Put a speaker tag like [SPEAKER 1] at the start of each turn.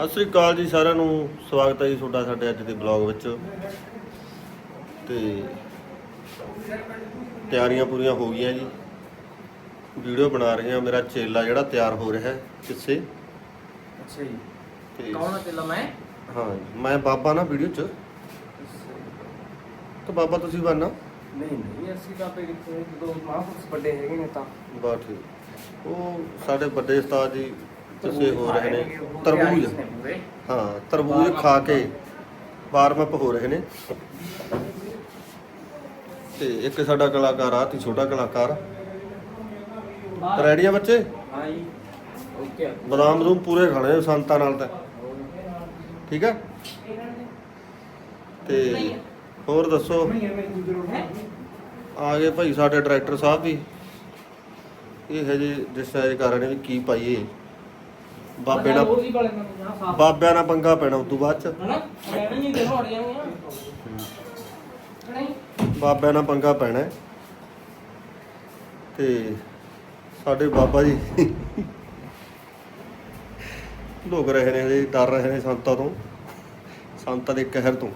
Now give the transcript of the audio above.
[SPEAKER 1] ਸਤਿ ਸ੍ਰੀ ਅਕਾਲ ਜੀ ਸਾਰਿਆਂ ਨੂੰ। ਸਵਾਗਤ ਹੈ ਜੀ ਤੁਹਾਡਾ ਸਾਡੇ ਅੱਜ ਦੇ ਬਲੌਗ ਵਿੱਚ। ਤੇ ਤਿਆਰੀਆਂ ਪੂਰੀਆਂ ਹੋ ਗਈਆਂ ਜੀ। ਵੀਡੀਓ ਬਣਾ ਰਹੇ ਹਾਂ। ਮੇਰਾ ਚੇਲਾ ਜਿਹੜਾ ਤਿਆਰ ਹੋ ਰਿਹਾ ਹੈ ਕਿੱਸੇ।
[SPEAKER 2] ਅੱਛਾ ਜੀ।
[SPEAKER 1] ਤੇ
[SPEAKER 2] ਕੌਣ ਹੈ ਤੇਲਾ ਮੈਂ?
[SPEAKER 1] ਹਾਂ ਮੈਂ ਬਾਬਾ ਨਾ ਵੀਡੀਓ 'ਚ। ਤਾਂ ਬਾਬਾ ਤੁਸੀਂ ਬਣਨਾ।
[SPEAKER 2] ਨਹੀਂ ਨਹੀਂ ਅਸੀਂ ਤਾਂ ਪੇ ਕਿਤੇ ਦੋ ਮਹਾਂਪੁਰਸ਼ ਵੱਡੇ ਹੈਗੇ ਨੇ ਤਾਂ।
[SPEAKER 1] ਬਾ ਠੀਕ। ਉਹ ਸਾਡੇ ਵੱਡੇ ਉਸਤਾਦ ਜੀ ਕਿੱਸੇ ਹੋ ਰਹੇ ਨੇ ਤਰਬੂਜ। ਹਾਂ, ਤਰਬੂਜ ਖਾ ਕੇ ਵਾਰਮ ਅਪ ਹੋ ਰਹੇ ਨੇ। ਤੇ ਇੱਕ ਸਾਡਾ ਕਲਾਕਾਰ ਆ, ਤੇ ਛੋਟਾ ਕਲਾਕਾਰ ਰੈਡੀ ਆ ਬੱਚੇ?
[SPEAKER 2] ਹਾਂ ਜੀ ਓਕੇ
[SPEAKER 1] ਬਦਾਮ ਬਦੂਮ ਪੂਰੇ ਖਾਣੇ ਸੰਤਾਂ ਨਾਲ ਤਾਂ। ਠੀਕ ਆ? ਤੇ ਹੋਰ ਦੱਸੋ? ਆ ਗਏ ਭਾਈ ਸਾਡੇ ਡਾਇਰੈਕਟਰ ਸਾਹਿਬ ਵੀ। ਇਹ ਹਜੇ ਡਿਸਾਈਡ ਕਰ ਰਹੇ ਨੇ ਵੀ ਕੀ ਪਾਈਏ। ਬਾਬੇ ਨਾਲ
[SPEAKER 2] ਉਹਦੀ ਵਾਲੇ ਨਾਲ ਨਾ ਸਾਫ਼।
[SPEAKER 1] ਬਾਬਿਆਂ ਨਾਲ ਪੰਗਾ ਪੈਣਾ ਤੋਂ ਬਾਅਦ ਚ।
[SPEAKER 2] ਹਨਾ? ਮੈਂ ਨਹੀਂ ਦੇਖੋ ਹਟ ਜਾਣਗੇ ਨਹੀਂ।
[SPEAKER 1] ਬਾਬਿਆਂ ਨਾਲ ਪੰਗਾ ਪੈਣਾ। ਹੈ। ਤੇ ਸਾਡੇ ਬਾਬਾ ਜੀ ਲੁਕ ਰਹੇ ਨੇ ਹਜੇ ਡਰ ਰਹੇ ਨੇ ਸੰਤਾਂ ਤੋਂ। ਸੰਤਾਂ ਦੇ ਕਹਿਰ ਤੋਂ।